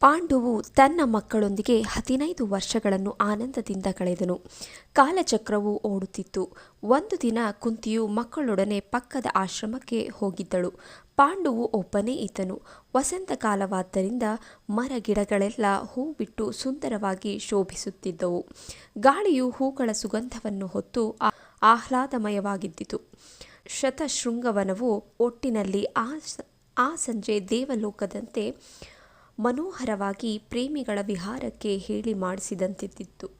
ಪಾಂಡುವು ತನ್ನ ಮಕ್ಕಳೊಂದಿಗೆ ಹದಿನೈದು ವರ್ಷಗಳನ್ನು ಆನಂದದಿಂದ ಕಳೆದನು. ಕಾಲಚಕ್ರವು ಓಡುತ್ತಿತ್ತು. ಒಂದು ದಿನ ಕುಂತಿಯು ಮಕ್ಕಳೊಡನೆ ಪಕ್ಕದ ಆಶ್ರಮಕ್ಕೆ ಹೋಗಿದ್ದಳು. ಪಾಂಡುವು ಒಬ್ಬನೇ ಇದ್ದನು. ವಸಂತ ಕಾಲವಾದ್ದರಿಂದ ಮರ ಗಿಡಗಳೆಲ್ಲ ಹೂ ಬಿಟ್ಟು ಸುಂದರವಾಗಿ ಶೋಭಿಸುತ್ತಿದ್ದವು. ಗಾಳಿಯು ಹೂಗಳ ಸುಗಂಧವನ್ನು ಹೊತ್ತು ಆಹ್ಲಾದಮಯವಾಗಿದ್ದಿತು. ಶತಶೃಂಗವನವು ಒಟ್ಟಿನಲ್ಲಿ ಆ ಆ ಸಂಜೆ ದೇವಲೋಕದಂತೆ ಮನೋಹರವಾಗಿ ಪ್ರೇಮಿಗಳ ವಿಹಾರಕ್ಕೆ ಹೇಳಿ ಮಾಡಿಸಿದಂತಿದ್ದಿತ್ತು.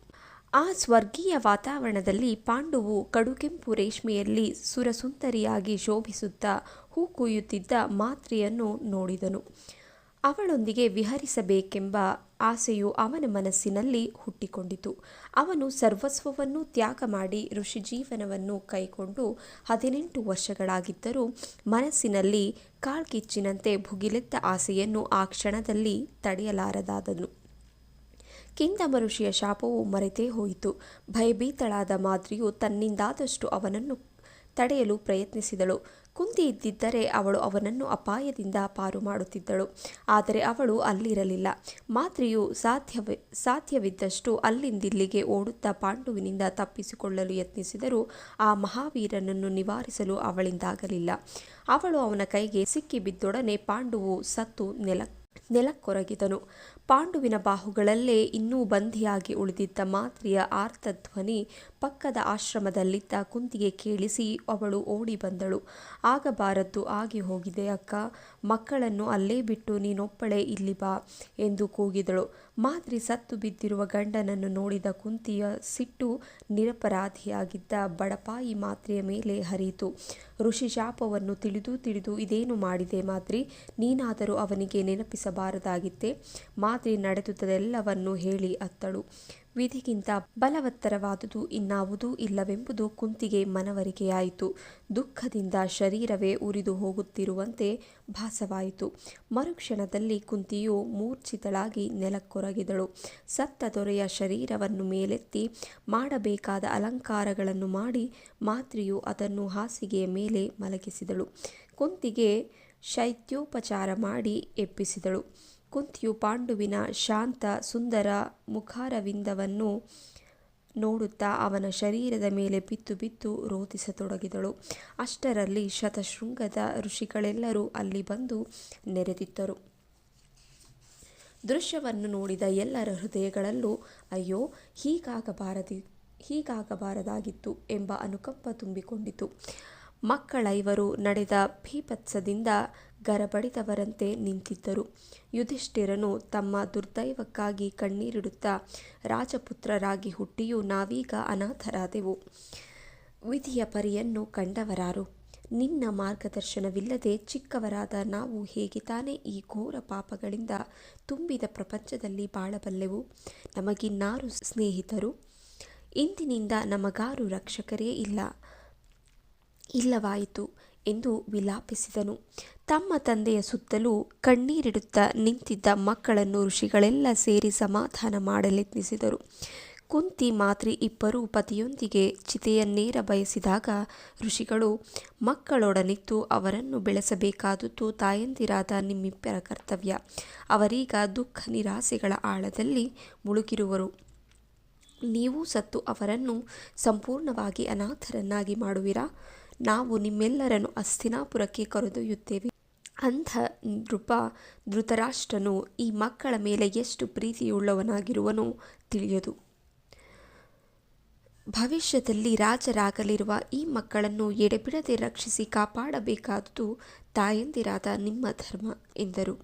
ಆ ಸ್ವರ್ಗೀಯ ವಾತಾವರಣದಲ್ಲಿ ಪಾಂಡುವು ಕಡುಗೆಂಪು ರೇಷ್ಮೆಯಲ್ಲಿ ಸುರಸುಂದರಿಯಾಗಿ ಶೋಭಿಸುತ್ತಾ ಹೂ ಕುಯ್ಯುತ್ತಿದ್ದ ಮಾತ್ರೆಯನ್ನು ನೋಡಿದನು. ಅವಳೊಂದಿಗೆ ವಿಹರಿಸಬೇಕೆಂಬ ಆಸೆಯು ಅವನ ಮನಸ್ಸಿನಲ್ಲಿ ಹುಟ್ಟಿಕೊಂಡಿತು. ಅವನು ಸರ್ವಸ್ವವನ್ನು ತ್ಯಾಗ ಮಾಡಿ ಋಷಿ ಜೀವನವನ್ನು ಕೈಕೊಂಡು ಹದಿನೆಂಟು ವರ್ಷಗಳಾಗಿದ್ದರೂ ಮನಸ್ಸಿನಲ್ಲಿ ಕಾಳ್ಗಿಚ್ಚಿನಂತೆ ಭುಗಿಲೆತ್ತ ಆಸೆಯನ್ನು ಆ ಕ್ಷಣದಲ್ಲಿ ತಡೆಯಲಾರದಾದನು. ಕಿಂದಮ ಋಷಿಯ ಶಾಪವು ಮರೆತೇ ಹೋಯಿತು. ಭಯಭೀತಳಾದ ಮಾದ್ರಿಯು ತನ್ನಿಂದಾದಷ್ಟು ಅವನನ್ನು ತಡೆಯಲು ಪ್ರಯತ್ನಿಸಿದಳು. ಕುಂತಿ ಇದ್ದಿದ್ದರೆ ಅವಳು ಅವನನ್ನು ಅಪಾಯದಿಂದ ಪಾರು ಮಾಡುತ್ತಿದ್ದಳು. ಆದರೆ ಅವಳು ಅಲ್ಲಿರಲಿಲ್ಲ. ಮಾತ್ರೆಯು ಸಾಧ್ಯವ, ಸಾಧ್ಯವಿದ್ದಷ್ಟು ಅಲ್ಲಿಂದಿಲ್ಲಿಗೆ ಓಡುತ್ತಾ ಪಾಂಡುವಿನಿಂದ ತಪ್ಪಿಸಿಕೊಳ್ಳಲು ಯತ್ನಿಸಿದರೂ ಆ ಮಹಾವೀರನನ್ನು ನಿವಾರಿಸಲು ಅವಳಿಂದಾಗಲಿಲ್ಲ. ಅವಳು ಅವನ ಕೈಗೆ ಸಿಕ್ಕಿಬಿದ್ದೊಡನೆ ಪಾಂಡುವು ಸತ್ತು ನೆಲ ನೆಲಕ್ಕೊರಗಿದನು. ಪಾಂಡುವಿನ ಬಾಹುಗಳಲ್ಲೇ ಇನ್ನೂ ಬಂಧಿಯಾಗಿ ಉಳಿದಿದ್ದ ಮಾತ್ರಿಯ ಆರ್ತಧ್ವನಿ ಪಕ್ಕದ ಆಶ್ರಮದಲ್ಲಿದ್ದ ಕುಂತಿಗೆ ಕೇಳಿಸಿ ಅವಳು ಓಡಿ ಬಂದಳು. ಆಗಬಾರದ್ದು ಆಗಿ ಹೋಗಿದೆ ಅಕ್ಕ. ಮಕ್ಕಳನ್ನು ಅಲ್ಲೇ ಬಿಟ್ಟು ನೀನೊಪ್ಪಳೆ ಇಲ್ಲಿ ಬಾ ಎಂದು ಕೂಗಿದಳು. ಮಾತ್ರಿ ಸತ್ತು ಬಿದ್ದಿರುವ ಗಂಡನನ್ನು ನೋಡಿದ ಕುಂತಿಯ ಸಿಟ್ಟು ನಿರಪರಾಧಿಯಾಗಿದ್ದ ಬಡಪಾಯಿ ಮಾತ್ರೆಯ ಮೇಲೆ ಹರಿಯಿತು. ಋಷಿ ಶಾಪವನ್ನು ತಿಳಿದು ತಿಳಿದು ಇದೇನು ಮಾಡಿದೆ ಮಾತ್ರಿ? ನೀನಾದರೂ ಅವನಿಗೆ ನೆನಪಿಸಬಾರದಾಗಿತ್ತೆ? ಮಾದ್ರಿ ನಡೆದುದೆಲ್ಲವನ್ನು ಹೇಳಿ ಅತ್ತಳು. ವಿಧಿಗಿಂತ ಬಲವತ್ತರವಾದುದು ಇನ್ನಾವುದೂ ಇಲ್ಲವೆಂಬುದು ಕುಂತಿಗೆ ಮನವರಿಕೆಯಾಯಿತು. ದುಃಖದಿಂದ ಶರೀರವೇ ಉರಿದು ಹೋಗುತ್ತಿರುವಂತೆ ಭಾಸವಾಯಿತು. ಮರುಕ್ಷಣದಲ್ಲಿ ಕುಂತಿಯು ಮೂರ್ಛಿತಳಾಗಿ ನೆಲಕ್ಕೊರಗಿದಳು. ಸತ್ತ ದೊರೆಯ ಶರೀರವನ್ನು ಮೇಲೆತ್ತಿ ಮಾಡಬೇಕಾದ ಅಲಂಕಾರಗಳನ್ನು ಮಾಡಿ ಮಾತ್ರಿಯು ಅದನ್ನು ಹಾಸಿಗೆಯ ಮೇಲೆ ಮಲಗಿಸಿದಳು. ಕುಂತಿಗೆ ಶೈತ್ಯೋಪಚಾರ ಮಾಡಿ ಎಬ್ಬಿಸಿದಳು. ಕುಂತಿಯು ಪಾಂಡುವಿನ ಶಾಂತ ಸುಂದರ ಮುಖಾರವಿಂದವನ್ನು ನೋಡುತ್ತಾ ಅವನ ಶರೀರದ ಮೇಲೆ ಬಿತ್ತು ಬಿತ್ತು ರೋಧಿಸತೊಡಗಿದಳು ಅಷ್ಟರಲ್ಲಿ ಶತಶೃಂಗದ ಋಷಿಗಳೆಲ್ಲರೂ ಅಲ್ಲಿ ಬಂದು ನೆರೆದಿದ್ದರು. ದೃಶ್ಯವನ್ನು ನೋಡಿದ ಎಲ್ಲರ ಹೃದಯಗಳಲ್ಲೂ, ಅಯ್ಯೋ, ಹೀಗಾಗಬಾರದಿ, ಹೀಗಾಗಬಾರದಾಗಿತ್ತು ಎಂಬ ಅನುಕಂಪ ತುಂಬಿಕೊಂಡಿತು. ಮಕ್ಕಳೈವರು ನಡೆದ ಭೀಭತ್ಸದಿಂದ ಗರಬಡಿದವರಂತೆ ನಿಂತಿದ್ದರು. ಯುಧಿಷ್ಠಿರನು ತಮ್ಮ ದುರ್ದೈವಕ್ಕಾಗಿ ಕಣ್ಣೀರಿಡುತ್ತಾ ರಾಜಪುತ್ರರಾಗಿ ಹುಟ್ಟಿಯೂ ನಾವೀಗ ಅನಾಥರಾದೆವು. ವಿಧಿಯ ಪರಿಯನ್ನು ಕಂಡವರಾರು. ನಿನ್ನ ಮಾರ್ಗದರ್ಶನವಿಲ್ಲದೆ ಚಿಕ್ಕವರಾದ ನಾವು ಹೇಗೆ ತಾನೇ ಈ ಘೋರ ಪಾಪಗಳಿಂದ ತುಂಬಿದ ಪ್ರಪಂಚದಲ್ಲಿ ಬಾಳಬಲ್ಲೆವು? ನಮಗಿನ್ನಾರು ಸ್ನೇಹಿತರು? ಇಂದಿನಿಂದ ನಮಗಾರು ರಕ್ಷಕರೇ ಇಲ್ಲ. ಇಲ್ಲವಾಯಿತು ಎಂದು ವಿಲಾಪಿಸಿದನು. ತಮ್ಮ ತಂದೆಯ ಸುತ್ತಲೂ ಕಣ್ಣೀರಿಡುತ್ತಾ ನಿಂತಿದ್ದ ಮಕ್ಕಳನ್ನು ಋಷಿಗಳೆಲ್ಲ ಸೇರಿ ಸಮಾಧಾನ ಮಾಡಲೆತ್ನಿಸಿದರು. ಕುಂತಿ ಮಾತ್ರಿ ಇಬ್ಬರೂ ಪತಿಯೊಂದಿಗೆ ಚಿತೆಯನ್ನೇರ ಬಯಸಿದಾಗ ಋಷಿಗಳು, ಮಕ್ಕಳೊಡನಿತ್ತು, ಅವರನ್ನು ಬೆಳೆಸಬೇಕಾದುದು ತಾಯಂದಿರಾದ ನಿಮ್ಮಿಬ್ಬರ ಕರ್ತವ್ಯ. ಅವರೀಗ ದುಃಖ ನಿರಾಸೆಗಳ ಆಳದಲ್ಲಿ ಮುಳುಗಿರುವರು. ನೀವು ಸತ್ತು ಅವರನ್ನು ಸಂಪೂರ್ಣವಾಗಿ ಅನಾಥರನ್ನಾಗಿ ಮಾಡುವಿರಾ? ನಾವು ನಿಮ್ಮೆಲ್ಲರನ್ನು ಅಸ್ಥಿನಾಪುರಕ್ಕೆ ಕರೆದೊಯ್ಯುತ್ತೇವೆ. ಅಂಥ ನೃಪ ಧೃತರಾಷ್ಟ್ರನು ಈ ಮಕ್ಕಳ ಮೇಲೆ ಎಷ್ಟು ಪ್ರೀತಿಯುಳ್ಳವನಾಗಿರುವನೋ ತಿಳಿಯದು. ಭವಿಷ್ಯದಲ್ಲಿ ರಾಜರಾಗಲಿರುವ ಈ ಮಕ್ಕಳನ್ನು ಎಡೆಬಿಡದೆ ರಕ್ಷಿಸಿ ಕಾಪಾಡಬೇಕಾದುದು ತಾಯಂದಿರಾದ ನಿಮ್ಮ ಧರ್ಮ, ಎಂದರು.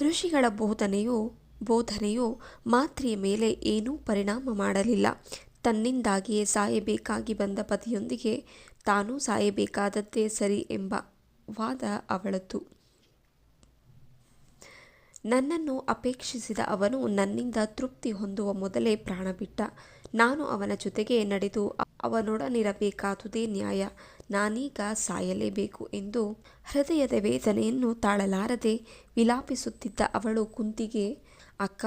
ಋಷಿಗಳ ಬೋಧನೆಯು ಬೋಧನೆಯು ಮಾತ್ರೆಯ ಮೇಲೆ ಏನೂ ಪರಿಣಾಮ ಮಾಡಲಿಲ್ಲ. ತನ್ನಿಂದಾಗಿಯೇ ಸಾಯಬೇಕಾಗಿ ಬಂದ ಪತಿಯೊಂದಿಗೆ ತಾನೂ ಸಾಯಬೇಕಾದದ್ದೇ ಸರಿ ಎಂಬ ವಾದ ಅವಳದ್ದು. ನನ್ನನ್ನು ಅಪೇಕ್ಷಿಸಿದ ಅವನು ನನ್ನಿಂದ ತೃಪ್ತಿ ಹೊಂದುವ ಮೊದಲೇ ಪ್ರಾಣ ಬಿಟ್ಟ ನಾನು ಅವನ ಜೊತೆಗೆ ನಡೆದು ಅವನೊಡನಿರಬೇಕಾದುದೇ ನ್ಯಾಯ. ನಾನೀಗ ಸಾಯಲೇಬೇಕು ಎಂದು ಹೃದಯದ ವೇದನೆಯನ್ನು ತಾಳಲಾರದೆ ವಿಲಾಪಿಸುತ್ತಿದ್ದ ಅವಳು ಕುಂತಿಗೆ ಅಕ್ಕ,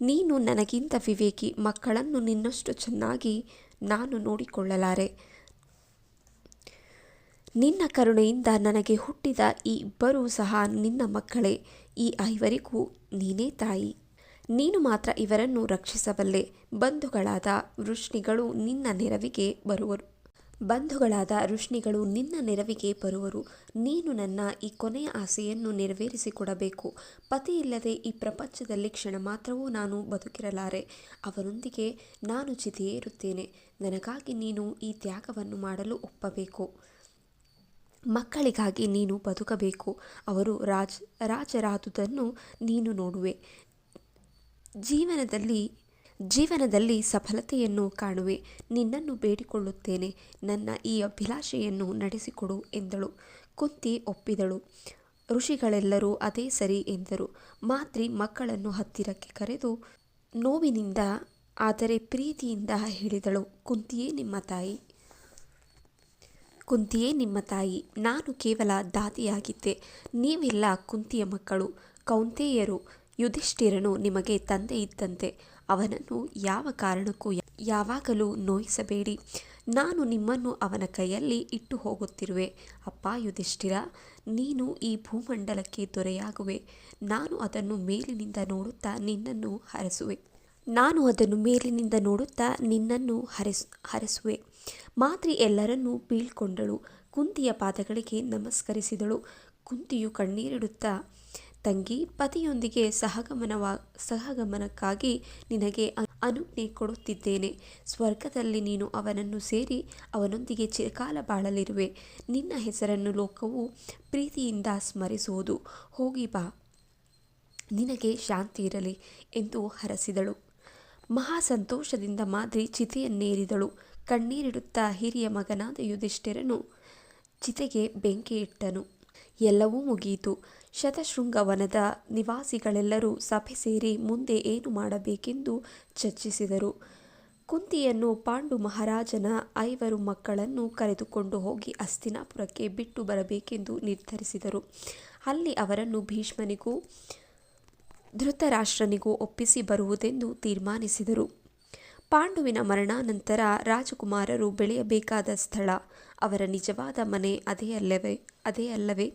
ನೀನು ನನಗಿಂತ ವಿವೇಕಿ, ಮಕ್ಕಳನ್ನು ನಿನ್ನಷ್ಟು ಚೆನ್ನಾಗಿ ನಾನು ನೋಡಿಕೊಳ್ಳಲಾರೆ. ನಿನ್ನ ಕರುಣೆಯಿಂದ ನನಗೆ ಹುಟ್ಟಿದ ಈ ಇಬ್ಬರೂ ಸಹ ನಿನ್ನ ಮಕ್ಕಳೇ, ಈ ಐವರಿಗೂ ನೀನೇ ತಾಯಿ. ನೀನು ಮಾತ್ರ ಇವರನ್ನು ರಕ್ಷಿಸಬಲ್ಲೆ. ಬಂಧುಗಳಾದ ವೃಷ್ಣಿಗಳು ನಿನ್ನ ನೆರವಿಗೆ ಬರುವರು. ಬಂಧುಗಳಾದ ಋಷ್ಣಿಗಳು ನಿನ್ನ ನೆರವಿಗೆ ಬರುವರು. ನೀನು ನನ್ನ ಈ ಕೊನೆಯ ಆಸೆಯನ್ನು ನೆರವೇರಿಸಿಕೊಡಬೇಕು. ಪತಿಯಿಲ್ಲದೆ ಈ ಪ್ರಪಂಚದಲ್ಲಿ ಕ್ಷಣ ಮಾತ್ರವೂ ನಾನು ಬದುಕಿರಲಾರೆ. ಅವರೊಂದಿಗೆ ನಾನು ಚಿತೆಯೇರುತ್ತೇನೆ. ನನಗಾಗಿ ನೀನು ಈ ತ್ಯಾಗವನ್ನು ಮಾಡಲು ಒಪ್ಪಬೇಕು. ಮಕ್ಕಳಿಗಾಗಿ ನೀನು ಬದುಕಬೇಕು. ಅವರು ರಾಜ ರಾಜರಾದುದನ್ನು ನೀನು ನೋಡುವೆ. ಜೀವನದಲ್ಲಿ ಜೀವನದಲ್ಲಿ ಸಫಲತೆಯನ್ನು ಕಾಣುವೆ. ನಿನ್ನನ್ನು ಬೇಡಿಕೊಳ್ಳುತ್ತೇನೆ. ನನ್ನ ಈ ಅಭಿಲಾಷೆಯನ್ನು ನಡೆಸಿಕೊಡು ಎಂದಳು. ಕುಂತಿ ಒಪ್ಪಿದಳು. ಋಷಿಗಳೆಲ್ಲರೂ ಅದೇ ಸರಿ ಎಂದರು. ಮಾತ್ರಿ ಮಕ್ಕಳನ್ನು ಹತ್ತಿರಕ್ಕೆ ಕರೆದು ನೋವಿನಿಂದ, ಆದರೆ ಪ್ರೀತಿಯಿಂದ ಹೇಳಿದಳು, ಕುಂತಿಯೇ ನಿಮ್ಮ ತಾಯಿ. ಕುಂತಿಯೇ ನಿಮ್ಮ ತಾಯಿ. ನಾನು ಕೇವಲ ದಾದಿಯಾಗಿದ್ದೆ. ನೀವೆಲ್ಲ ಕುಂತಿಯ ಮಕ್ಕಳು. ಕೌಂತೆಯರು, ಯುಧಿಷ್ಠಿರನು ನಿಮಗೆ ತಂದೆ ಇದ್ದಂತೆ. ಅವನನ್ನು ಯಾವ ಕಾರಣಕ್ಕೂ ಯಾವಾಗಲೂ ನೋಯಿಸಬೇಡಿ. ನಾನು ನಿಮ್ಮನ್ನು ಅವನ ಕೈಯಲ್ಲಿ ಇಟ್ಟು ಹೋಗುತ್ತಿರುವೆ ಅಪ್ಪ, ಯುಧಿಷ್ಠಿರ, ನೀನು ಈ ಭೂಮಂಡಲಕ್ಕೆ ದೊರೆಯಾಗುವೆ. ನಾನು ಅದನ್ನು ಮೇಲಿನಿಂದ ನೋಡುತ್ತಾ ನಿನ್ನನ್ನು ಹರಸುವೆ. ನಾನು ಅದನ್ನು ಮೇಲಿನಿಂದ ನೋಡುತ್ತಾ ನಿನ್ನನ್ನು ಹರಸ್, ಹರಸುವೆ. ಮಾತ್ರಿ ಎಲ್ಲರನ್ನೂ ಬೀಳ್ಕೊಂಡಳು. ಕುಂತಿಯ ಪಾದಗಳಿಗೆ ನಮಸ್ಕರಿಸಿದಳು. ಕುಂತಿಯು ಕಣ್ಣೀರಿಡುತ್ತಾ ತಂಗಿ ಪತಿಯೊಂದಿಗೆ ಸಹಗಮನವ, ಸಹಗಮನಕ್ಕಾಗಿ ನಿನಗೆ ಅನುಜ್ಞೆ ಕೊಡುತ್ತಿದ್ದೇನೆ. ಸ್ವರ್ಗದಲ್ಲಿ ನೀನು ಅವನನ್ನು ಸೇರಿ ಅವನೊಂದಿಗೆ ಚಿರಕಾಲ ಬಾಳಲಿರುವೆ. ನಿನ್ನ ಹೆಸರನ್ನು ಲೋಕವು ಪ್ರೀತಿಯಿಂದ ಸ್ಮರಿಸುವುದು. ಹೋಗಿ ಬಾ. ನಿನಗೆ ಶಾಂತಿ ಇರಲಿ ಎಂದು ಹರಸಿದಳು. ಮಹಾ ಸಂತೋಷದಿಂದ ಮಾದ್ರಿ ಚಿತೆಯನ್ನೇರಿದಳು. ಕಣ್ಣೀರಿಡುತ್ತಾ ಹಿರಿಯ ಮಗನಾದ ಯುಧಿಷ್ಠಿರನು ಚಿತೆಗೆ ಬೆಂಕಿ ಇಟ್ಟನು ಎಲ್ಲವೂ ಮುಗಿಯಿತು ಶತಶೃಂಗವನದ ನಿವಾಸಿಗಳೆಲ್ಲರೂ ಸಭೆ ಸೇರಿ ಮುಂದೆ ಏನು ಮಾಡಬೇಕೆಂದು ಚರ್ಚಿಸಿದರು. ಕುಂತಿಯನ್ನು ಪಾಂಡು ಮಹಾರಾಜನ ಐವರು ಮಕ್ಕಳನ್ನು ಕರೆದುಕೊಂಡು ಹೋಗಿ ಅಸ್ತಿನಾಪುರಕ್ಕೆ ಬಿಟ್ಟು ಬರಬೇಕೆಂದು ನಿರ್ಧರಿಸಿದರು. ಅಲ್ಲಿ ಅವರನ್ನು ಭೀಷ್ಮನಿಗೂ ಧೃತರಾಷ್ಟ್ರನಿಗೂ ಒಪ್ಪಿಸಿ ಬರುವುದೆಂದು ತೀರ್ಮಾನಿಸಿದರು. ಪಾಂಡುವಿನ ಮರಣಾನಂತರ ರಾಜಕುಮಾರರು ಬೆಳೆಯಬೇಕಾದ ಸ್ಥಳ, ಅವರ ನಿಜವಾದ ಮನೆ ಅದೇ ಅಲ್ಲವೇ ಅದೇ ಅಲ್ಲವೇ?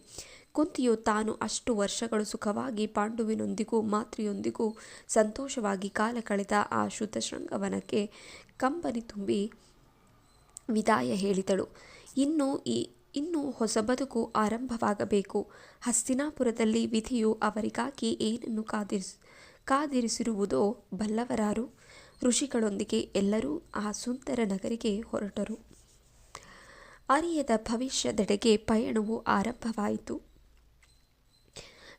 ಕುಂತಿಯು ತಾನು ಅಷ್ಟು ವರ್ಷಗಳು ಸುಖವಾಗಿ ಪಾಂಡುವಿನೊಂದಿಗೂ ಮಾತೃಯೊಂದಿಗೂ ಸಂತೋಷವಾಗಿ ಕಾಲ ಕಳೆದ ಆ ಶುದ್ಧ ಕಂಬನಿ ತುಂಬಿ ವಿದಾಯ ಹೇಳಿದಳು. ಇನ್ನು ಈ, ಇನ್ನು ಹೊಸ ಬದುಕು ಆರಂಭವಾಗಬೇಕು. ಹಸ್ತಿನಾಪುರದಲ್ಲಿ ವಿಧಿಯು ಅವರಿಗಾಗಿ ಏನನ್ನು ಕಾದಿರಿಸ್, ಕಾದಿರಿಸಿರುವುದೋ ಬಲ್ಲವರಾರು. ಋಷಿಗಳೊಂದಿಗೆ ಎಲ್ಲರೂ ಆ ಸುಂದರ ನಗರಿಗೆ ಹೊರಟರು. ಅರಿಯದ ಭವಿಷ್ಯದೆಡೆಗೆ ಪಯಣವು ಆರಂಭವಾಯಿತು.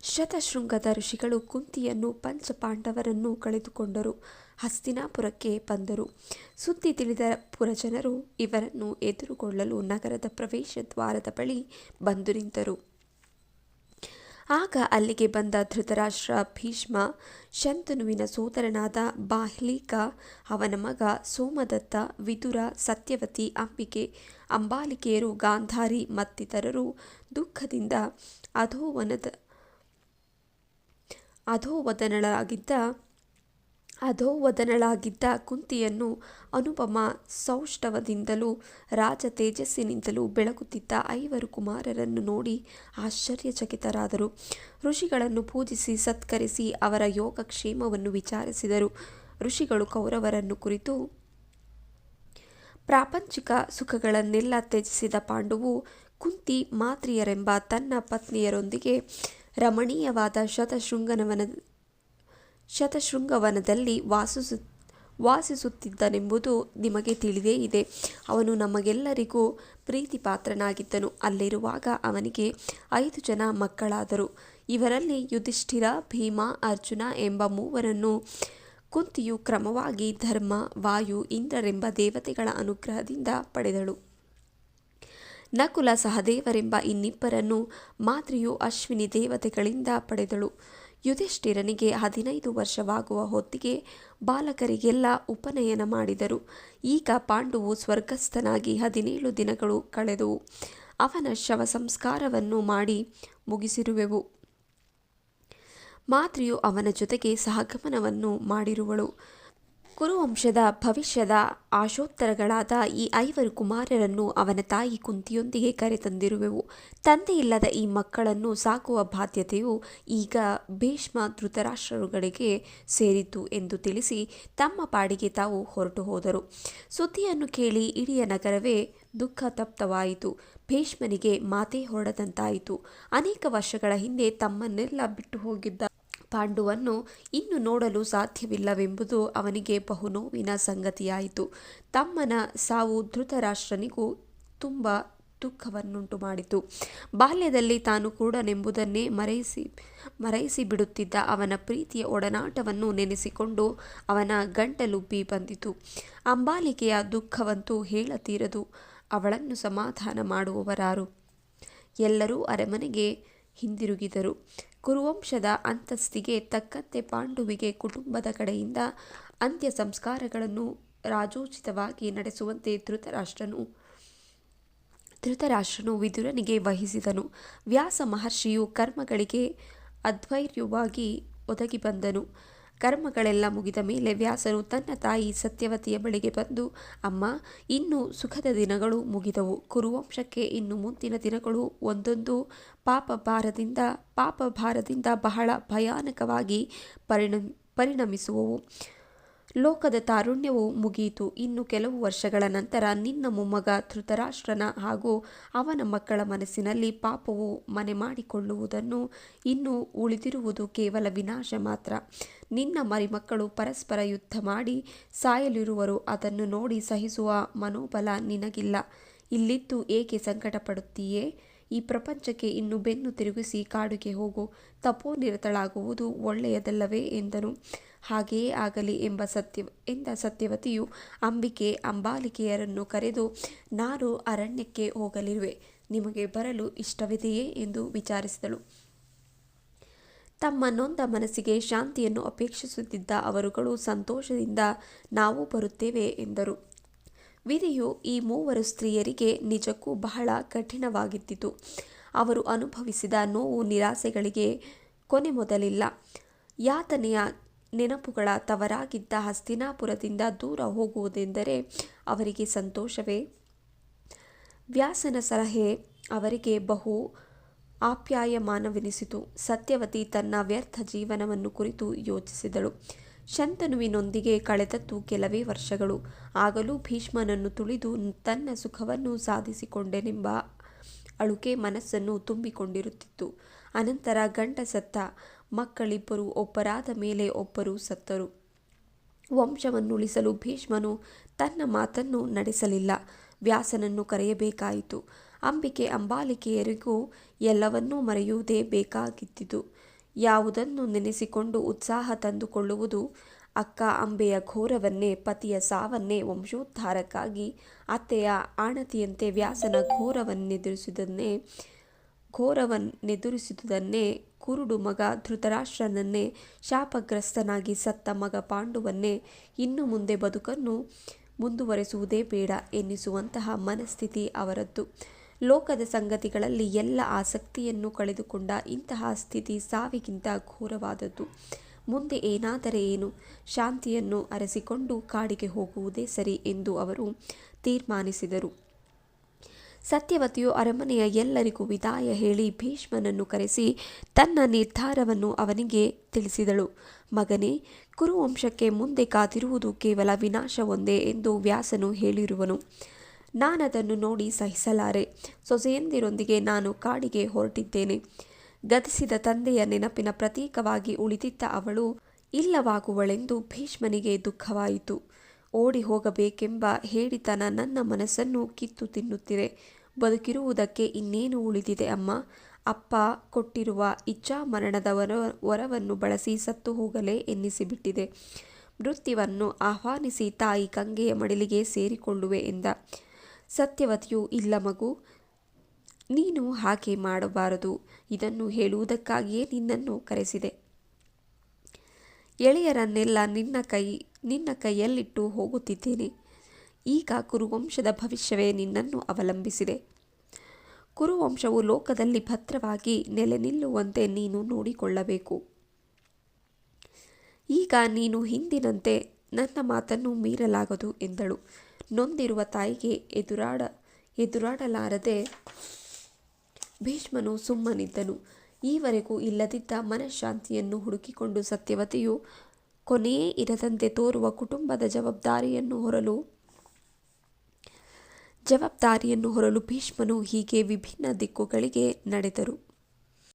ಶತಶೃಂಗದ ಋಷಿಗಳು ಕುಂತಿಯನ್ನು ಪಂಚಪಾಂಡವರನ್ನು ಕಳೆದುಕೊಂಡರು. ಹಸ್ತಿನಾಪುರಕ್ಕೆ ಬಂದರು. ಸುದ್ದಿ ತಿಳಿದ ಪುರಜನರು ಇವರನ್ನು ಎದುರುಗೊಳ್ಳಲು ನಗರದ ಪ್ರವೇಶ ದ್ವಾರದ ಬಳಿ ಬಂದು ನಿಂತರು. ಆಗ ಅಲ್ಲಿಗೆ ಬಂದ ಧೃತರಾಷ್ಟ್ರ ಭೀಷ್ಮ, ಶಂತನುವಿನ ಸೋದರನಾದ ಬಾಹ್ಲೀಕ, ಅವನ ಮಗ ಸೋಮದತ್ತ, ವಿದುರ, ಸತ್ಯವತಿ, ಅಂಬಿಕೆ, ಅಂಬಾಲಿಕೆಯರು, ಗಾಂಧಾರಿ ಮತ್ತಿತರರು ದುಃಖದಿಂದ ಅಧೋವನದ ಅಧೋವದನಳಾಗಿದ್ದ ಅಧೋವದನಳಾಗಿದ್ದ ಕುಂತಿಯನ್ನು ಅನುಪಮ ಸೌಷ್ಠವದಿಂದಲೂ ರಾಜ ತೇಜಸ್ಸಿನಿಂದಲೂ ಬೆಳಗುತ್ತಿದ್ದ ಐವರು ಕುಮಾರರನ್ನು ನೋಡಿ ಆಶ್ಚರ್ಯಚಕಿತರಾದರು. ಋಷಿಗಳನ್ನು ಪೂಜಿಸಿ ಸತ್ಕರಿಸಿ ಅವರ ಯೋಗಕ್ಷೇಮವನ್ನು ವಿಚಾರಿಸಿದರು. ಋಷಿಗಳು ಕೌರವರನ್ನು ಕುರಿತು, ಪ್ರಾಪಂಚಿಕ ಸುಖಗಳನ್ನೆಲ್ಲ ತ್ಯಜಿಸಿದ ಪಾಂಡುವು ಕುಂತಿ ಮಾತ್ರಿಯರೆಂಬ ತನ್ನ ಪತ್ನಿಯರೊಂದಿಗೆ ರಮಣೀಯವಾದ ಶತಶೃಂಗನವನ, ಶತಶೃಂಗವನದಲ್ಲಿ ವಾಸಿಸು, ವಾಸಿಸುತ್ತಿದ್ದನೆಂಬುದು ನಿಮಗೆ ತಿಳಿದೇ ಇದೆ. ಅವನು ನಮಗೆಲ್ಲರಿಗೂ ಪ್ರೀತಿಪಾತ್ರನಾಗಿದ್ದನು. ಅಲ್ಲಿರುವಾಗ ಅವನಿಗೆ ಐದು ಜನ ಮಕ್ಕಳಾದರು. ಇವರಲ್ಲಿ ಯುಧಿಷ್ಠಿರ, ಭೀಮ, ಅರ್ಜುನ ಎಂಬ ಮೂವರನ್ನು ಕುಂತಿಯು ಕ್ರಮವಾಗಿ ಧರ್ಮ, ವಾಯು, ಇಂದ್ರರೆಂಬ ದೇವತೆಗಳ ಅನುಗ್ರಹದಿಂದ ಪಡೆದಳು. ನಕುಲ ಸಹದೇವರೆಂಬ ಇನ್ನಿಬ್ಬರನ್ನು ಮಾದ್ರಿಯು ಅಶ್ವಿನಿ ದೇವತೆಗಳಿಂದ ಪಡೆದಳು. ಯುಧಿಷ್ಠಿರನಿಗೆ ಹದಿನೈದು ವರ್ಷವಾಗುವ ಹೊತ್ತಿಗೆ ಬಾಲಕರಿಗೆಲ್ಲ ಉಪನಯನ ಮಾಡಿದರು. ಈಗ ಪಾಂಡುವು ಸ್ವರ್ಗಸ್ಥನಾಗಿ ಹದಿನೇಳು ದಿನಗಳು ಕಳೆದವು ಅವನ ಶವ ಸಂಸ್ಕಾರವನ್ನು ಮಾಡಿ ಮುಗಿಸಿರುವೆವು. ಮಾತ್ರಿಯು ಅವನ ಜೊತೆಗೆ ಸಹಗಮನವನ್ನು ಮಾಡಿರುವಳು. ಕುರುವಂಶದ ಭವಿಷ್ಯದ ಆಶೋತ್ತರಗಳಾದ ಈ ಐವರು ಕುಮಾರರನ್ನು ಅವನ ತಾಯಿ ಕುಂತಿಯೊಂದಿಗೆ ಕರೆತಂದಿರುವೆವು. ತಂದೆಯಿಲ್ಲದ ಈ ಮಕ್ಕಳನ್ನು ಸಾಕುವ ಬಾಧ್ಯತೆಯು ಈಗ ಭೀಷ್ಮ ಧೃತರಾಷ್ಟ್ರರುಗಳಿಗೆ ಸೇರಿತು ಎಂದು ತಿಳಿಸಿ ತಮ್ಮ ಪಾಡಿಗೆ ತಾವು ಹೊರಟು ಹೋದರು. ಸುದ್ದಿಯನ್ನು ಕೇಳಿ ಇಡೀ ನಗರವೇ ದುಃಖ ತಪ್ತವಾಯಿತು. ಭೀಷ್ಮನಿಗೆ ಮಾತೇ ಹೊರಡದಂತಾಯಿತು. ಅನೇಕ ವರ್ಷಗಳ ಹಿಂದೆ ತಮ್ಮನ್ನೆಲ್ಲ ಬಿಟ್ಟು ಹೋಗಿದ್ದ ಪಾಂಡುವನ್ನು ಇನ್ನು ನೋಡಲು ಸಾಧ್ಯವಿಲ್ಲವೆಂಬುದು ಅವನಿಗೆ ಬಹು ನೋವಿನ ಸಂಗತಿಯಾಯಿತು. ತಮ್ಮನ ಸಾವು ಧೃತರಾಷ್ಟ್ರನಿಗೂ ತುಂಬ ದುಃಖವನ್ನುಂಟು ಮಾಡಿತು. ಬಾಲ್ಯದಲ್ಲಿ ತಾನು ಕೂಡನೆಂಬುದನ್ನೇ ಮರೆಯಿಸಿ ಮರೆಯಿಸಿ ಬಿಡುತ್ತಿದ್ದ ಅವನ ಪ್ರೀತಿಯ ಒಡನಾಟವನ್ನು ನೆನೆಸಿಕೊಂಡು ಅವನ ಗಂಟಲುಬ್ಬಿ ಬಂದಿತು. ಅಂಬಾಲಿಕೆಯ ದುಃಖವಂತೂ ಹೇಳತೀರದು ಅವಳನ್ನು ಸಮಾಧಾನ ಮಾಡುವವರಾರು. ಎಲ್ಲರೂ ಅರಮನೆಗೆ ಹಿಂದಿರುಗಿದರು. ಕುರುವಂಶದ ಅಂತಸ್ತಿಗೆ ತಕ್ಕಂತೆ ಪಾಂಡುವಿಗೆ ಕುಟುಂಬದ ಕಡೆಯಿಂದ ಅಂತ್ಯ ಸಂಸ್ಕಾರಗಳನ್ನು ರಾಜೋಚಿತವಾಗಿ ನಡೆಸುವಂತೆ ಧೃತರಾಷ್ಟ್ರನು ಧೃತರಾಷ್ಟ್ರನು ವಿದುರನಿಗೆ ವಹಿಸಿದನು. ವ್ಯಾಸ ಮಹರ್ಷಿಯು ಕರ್ಮಗಳಿಗೆ ಅಧ್ವೈರ್ಯವಾಗಿ ಒದಗಿ ಬಂದನು. ಕರ್ಮಗಳೆಲ್ಲ ಮುಗಿದ ಮೇಲೆ ವ್ಯಾಸರು ತನ್ನ ತಾಯಿ ಸತ್ಯವತಿಯ ಬಳಿಗೆ ಬಂದು, ಅಮ್ಮ, ಇನ್ನು ಸುಖದ ದಿನಗಳು ಮುಗಿದವು. ಕುರುವಂಶಕ್ಕೆ ಇನ್ನು ಮುಂದಿನ ದಿನಗಳು ಒಂದೊಂದು. ಪಾಪ ಭಾರದಿಂದ ಪಾಪ ಭಾರದಿಂದ ಬಹಳ ಭಯಾನಕವಾಗಿ ಪರಿಣ, ಪರಿಣಮಿಸುವವು. ಲೋಕದ ತಾರುಣ್ಯವು ಮುಗಿಯಿತು. ಇನ್ನು ಕೆಲವು ವರ್ಷಗಳ ನಂತರ ನಿನ್ನ ಮೊಮ್ಮಗ ಧೃತರಾಷ್ಟ್ರನ ಹಾಗೂ ಅವನ ಮಕ್ಕಳ ಮನಸ್ಸಿನಲ್ಲಿ ಪಾಪವು ಮನೆ ಮಾಡಿಕೊಳ್ಳುವುದನ್ನು ಇನ್ನೂ ಉಳಿದಿರುವುದು ಕೇವಲ ವಿನಾಶ ಮಾತ್ರ. ನಿನ್ನ ಮರಿಮಕ್ಕಳು ಪರಸ್ಪರ ಯುದ್ಧ ಮಾಡಿ ಸಾಯಲಿರುವರು. ಅದನ್ನು ನೋಡಿ ಸಹಿಸುವ ಮನೋಬಲ ನಿನಗಿಲ್ಲ. ಇಲ್ಲಿದ್ದು ಏಕೆ ಸಂಕಟ ಪಡುತ್ತೀಯೇ ಈ ಪ್ರಪಂಚಕ್ಕೆ ಇನ್ನು ಬೆನ್ನು ತಿರುಗಿಸಿ ಕಾಡುಗೆ ಹೋಗು. ತಪೋನಿರತಳಾಗುವುದು ಒಳ್ಳೆಯದಲ್ಲವೇ ಎಂದನು. ಹಾಗೆಯೇ ಆಗಲಿ ಎಂಬ ಸತ್ಯ ಎಂದ ಸತ್ಯವತಿಯು ಅಂಬಿಕೆ ಅಂಬಾಲಿಕೆಯರನ್ನು ಕರೆದು, ನಾನು ಅರಣ್ಯಕ್ಕೆ ಹೋಗಲಿರುವೆ, ನಿಮಗೆ ಬರಲು ಇಷ್ಟವಿದೆಯೇ? ಎಂದು ವಿಚಾರಿಸಿದಳು. ತಮ್ಮ ನೊಂದ ಮನಸ್ಸಿಗೆ ಶಾಂತಿಯನ್ನು ಅಪೇಕ್ಷಿಸುತ್ತಿದ್ದ ಅವರುಗಳು ಸಂತೋಷದಿಂದ, ನಾವು ಬರುತ್ತೇವೆ ಎಂದರು. ವಿಧಿಯು ಈ ಮೂವರು ಸ್ತ್ರೀಯರಿಗೆ ನಿಜಕ್ಕೂ ಬಹಳ ಕಠಿಣವಾಗಿದ್ದಿತು ಅವರು ಅನುಭವಿಸಿದ ನೋವು ನಿರಾಸೆಗಳಿಗೆ ಕೊನೆ ಮೊದಲಿಲ್ಲ. ಯಾತನೆಯ ನೆನಪುಗಳ ತವರಾಗಿದ್ದ ಹಸ್ತಿನಾಪುರದಿಂದ ದೂರ ಹೋಗುವುದೆಂದರೆ ಅವರಿಗೆ ಸಂತೋಷವೇ? ವ್ಯಾಸನ ಸಲಹೆ ಅವರಿಗೆ ಬಹು ಆಪ್ಯಾಯಮಾನವೆನಿಸಿತು. ಸತ್ಯವತಿ ತನ್ನ ವ್ಯರ್ಥ ಜೀವನವನ್ನು ಕುರಿತು ಯೋಚಿಸಿದಳು. ಶಂತನುವಿನೊಂದಿಗೆ ಕಳೆದದ್ದು ಕೆಲವೇ ವರ್ಷಗಳು. ಆಗಲೂ ಭೀಷ್ಮನನ್ನು ತುಳಿದು ತನ್ನ ಸುಖವನ್ನು ಸಾಧಿಸಿಕೊಂಡೆನೆಂಬ ಅಳುಕೆ ಮನಸ್ಸನ್ನು ತುಂಬಿಕೊಂಡಿರುತ್ತಿತ್ತು. ಅನಂತರ ಗಂಡ ಸತ್ತ ಮಕ್ಕಳಿಬ್ಬರು ಒಬ್ಬರಾದ ಮೇಲೆ ಒಬ್ಬರು ಸತ್ತರು. ವಂಶವನ್ನುಳಿಸಲು ಭೀಷ್ಮನು ತನ್ನ ಮಾತನ್ನು ನಡೆಸಲಿಲ್ಲ. ವ್ಯಾಸನನ್ನು ಕರೆಯಬೇಕಾಯಿತು. ಅಂಬಿಕೆ ಅಂಬಾಲಿಕೆಯರಿಗೂ ಎಲ್ಲವನ್ನೂ ಮರೆಯುವುದೇ ಬೇಕಾಗಿದ್ದಿತು. ಯಾವುದನ್ನು ನೆನೆಸಿಕೊಂಡು ಉತ್ಸಾಹ ತಂದುಕೊಳ್ಳುವುದು ಅಕ್ಕ ಅಂಬೆಯ ಘೋರವನ್ನೇ, ಪತಿಯ ಸಾವನ್ನೇ, ವಂಶೋದ್ಧಾರಕ್ಕಾಗಿ ಅತ್ತೆಯ ಆಣತಿಯಂತೆ ವ್ಯಾಸನ ಘೋರವನ್ನೆದುರಿಸಿದನ್ನೇ, ಘೋರವನ್ನೆದುರಿಸಿದುದನ್ನೇ ಕುರುಡು ಮಗ ಧೃತರಾಷ್ಟ್ರನನ್ನೇ ಶಾಪಗ್ರಸ್ತನಾಗಿ ಸತ್ತ ಮಗ ಪಾಂಡುವನ್ನೇ ಇನ್ನು ಮುಂದೆ ಬದುಕನ್ನು ಮುಂದುವರೆಸುವುದೇ ಬೇಡ ಎನ್ನಿಸುವಂತಹ ಮನಸ್ಥಿತಿ ಅವರದ್ದು. ಲೋಕದ ಸಂಗತಿಗಳಲ್ಲಿ ಎಲ್ಲ ಆಸಕ್ತಿಯನ್ನು ಕಳೆದುಕೊಂಡ ಇಂತಹ ಸ್ಥಿತಿ ಸಾವಿಗಿಂತ ಘೋರವಾದದ್ದು. ಮುಂದೆ ಏನಾದರೆ ಏನು? ಶಾಂತಿಯನ್ನು ಅರಸಿಕೊಂಡು ಕಾಡಿಗೆ ಹೋಗುವುದೇ ಸರಿ ಎಂದು ಅವರು ತೀರ್ಮಾನಿಸಿದರು. ಸತ್ಯವತಿಯು ಅರಮನೆಯ ಎಲ್ಲರಿಗೂ ವಿದಾಯ ಹೇಳಿ ಭೀಷ್ಮನನ್ನು ಕರೆಸಿ ತನ್ನ ನಿರ್ಧಾರವನ್ನು ಅವನಿಗೆ ತಿಳಿಸಿದಳು. ಮಗನೇ, ಕುರುವಂಶಕ್ಕೆ ಮುಂದೆ ಕಾದಿರುವುದು ಕೇವಲ ವಿನಾಶವೊಂದೇ ಎಂದು ವ್ಯಾಸನು ಹೇಳಿರುವನು. ನಾನದನ್ನು ನೋಡಿ ಸಹಿಸಲಾರೆ. ಸೊಸೆಯಂದಿರೊಂದಿಗೆ ನಾನು ಕಾಡಿಗೆ ಹೊರಟಿದ್ದೇನೆ. ಗತಿಸಿದ ತಂದೆಯ ನೆನಪಿನ ಪ್ರತೀಕವಾಗಿ ಉಳಿದಿದ್ದ ಅವಳು ಇಲ್ಲವಾಗುವಳೆಂದು ಭೀಷ್ಮನಿಗೆ ದುಃಖವಾಯಿತು. ಓಡಿ ಹೋಗಬೇಕೆಂಬ ಹೇಳಿತನ ನನ್ನ ಮನಸ್ಸನ್ನು ಕಿತ್ತು ತಿನ್ನುತ್ತಿದೆ. ಬದುಕಿರುವುದಕ್ಕೆ ಇನ್ನೇನು ಉಳಿದಿದೆ ಅಮ್ಮ? ಅಪ್ಪ ಕೊಟ್ಟಿರುವ ಇಚ್ಛಾ ಮರಣದ ವರ, ವರವನ್ನು ಬಳಸಿ ಸತ್ತು ಹೋಗಲೇ ಎನ್ನಿಸಿಬಿಟ್ಟಿದೆ. ಮೃತ್ಯುವನ್ನು ಆಹ್ವಾನಿಸಿ ತಾಯಿ ಗಂಗೆಯ ಮಡಿಲಿಗೆ ಸೇರಿಕೊಳ್ಳುವೆ ಎಂದ. ಸತ್ಯವತಿಯು, ಇಲ್ಲ ಮಗು, ನೀನು ಹಾಗೆ ಮಾಡಬಾರದು. ಇದನ್ನು ಹೇಳುವುದಕ್ಕಾಗಿಯೇ ನಿನ್ನನ್ನು ಕರೆಸಿದೆ. ಎಳೆಯರನ್ನೆಲ್ಲ ನಿನ್ನ ಕೈ ನಿನ್ನ ಕೈಯಲ್ಲಿಟ್ಟು ಹೋಗುತ್ತಿದ್ದೇನೆ. ಈಗ ಕುರುವಂಶದ ಭವಿಷ್ಯವೇ ನಿನ್ನನ್ನು ಅವಲಂಬಿಸಿದೆ. ಕುರುವಂಶವು ಲೋಕದಲ್ಲಿ ಭದ್ರವಾಗಿ ನೆಲೆ ನಿಲ್ಲುವಂತೆ ನೀನು ನೋಡಿಕೊಳ್ಳಬೇಕು. ಈಗ ನೀನು ಹಿಂದಿನಂತೆ ನನ್ನ ಮಾತನ್ನು ಮೀರಲಾಗದು ಎಂದಳು. ನೊಂದಿರುವ ತಾಯಿಗೆ ಎದುರಾಡ, ಎದುರಾಡಲಾರದೆ ಭೀಷ್ಮನು ಸುಮ್ಮನಿದ್ದನು. ಈವರೆಗೂ ಇಲ್ಲದಿದ್ದ ಮನಃಶಾಂತಿಯನ್ನು ಹುಡುಕಿಕೊಂಡು ಸತ್ಯವತಿಯು ಕೊನೆಯೇ ಇರದಂತೆ ತೋರುವ ಕುಟುಂಬದ ಜವಾಬ್ದಾರಿಯನ್ನು ಹೊರಲು ಜವಾಬ್ದಾರಿಯನ್ನು ಹೊರಲು ಭೀಷ್ಮನು ಹೀಗೆ ವಿಭಿನ್ನ ದಿಕ್ಕುಗಳಿಗೆ ನಡೆದರು.